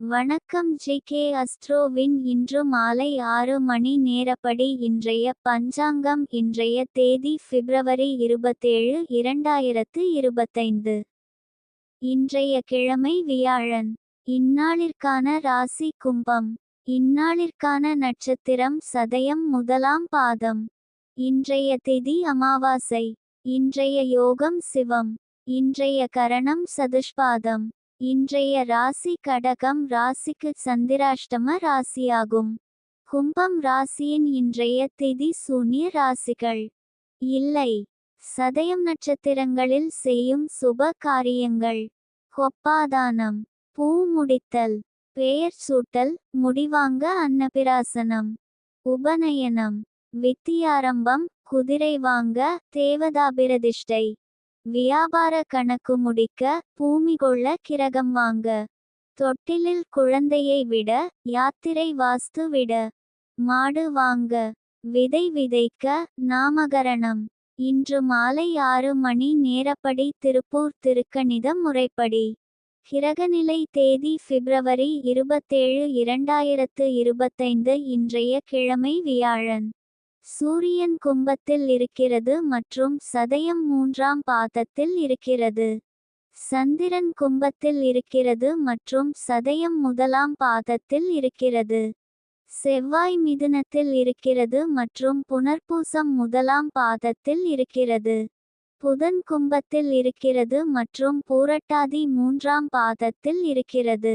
வணக்கம் G K அஸ்ட்ரோவின் இன்று மாலை ஆறு மணி நேரப்படி இன்றைய பஞ்சாங்கம் இன்றைய தேதி பிப்ரவரி இருபத்தேழு இரண்டாயிரத்து இருபத்தைந்து. இன்றைய கிழமை வியாழன். இந்நாளிற்கான ராசி கும்பம். இந்நாளிற்கான நட்சத்திரம் சதயம் முதலாம் பாதம். இன்றைய திதி அமாவாசை. இன்றைய யோகம் சிவம். இன்றைய கரணம் சதுஷ்பாதம். இன்றைய ராசி கடகம் ராசிக்கு சந்திராஷ்டம ராசியாகும். கும்பம் ராசியின் இன்றைய திதி சூன்ய ராசிகள். இல்லை. சதயம் நட்சத்திரங்களில் செய்யும் சுப காரியங்கள். கொப்பாதானம் பூ முடித்தல். பெயர் சூட்டல். முடிவாங்க அன்னபிராசனம். உபநயனம். வித்தியாரம்பம். குதிரை வாங்க தேவதாபிரதிஷ்டை. வியாபார கணக்கு முடிக்க பூமி கொள்ள கிரகம் வாங்க. தொட்டிலில் குழந்தையை விட யாத்திரை வாஸ்து விட. மாடு வாங்க. விதை விதைக்க நாமகரணம். இன்று மாலை ஆறு மணி நேரப்படி திருப்பூர் திருக்கணிதம் முறைப்படி. கிரகநிலை தேதி பிப்ரவரி இருபத்தேழு இரண்டாயிரத்து இருபத்தைந்து இன்றைய கிழமை வியாழன். சூரியன் கும்பத்தில் இருக்கிறது மற்றும் சதயம் மூன்றாம் பாதத்தில் இருக்கிறது. சந்திரன் கும்பத்தில் இருக்கிறது மற்றும் சதயம் முதலாம் பாதத்தில் இருக்கிறது. செவ்வாய் மிதுனத்தில் இருக்கிறது மற்றும் புனர்பூசம் முதலாம் பாதத்தில் இருக்கிறது. புதன் கும்பத்தில் இருக்கிறது மற்றும் பூரட்டாதி மூன்றாம் பாதத்தில் இருக்கிறது.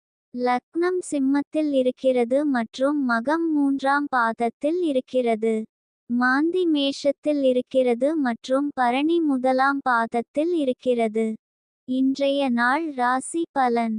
லக்னம் சிம்மத்தில் இருக்கிறது மற்றும் மகம் மூன்றாம் பாதத்தில் இருக்கிறது. மாந்தி மேஷத்தில் இருக்கிறது மற்றும் பரணி முதலாம் பாதத்தில் இருக்கிறது. இன்றைய நாள் ராசி பலன்.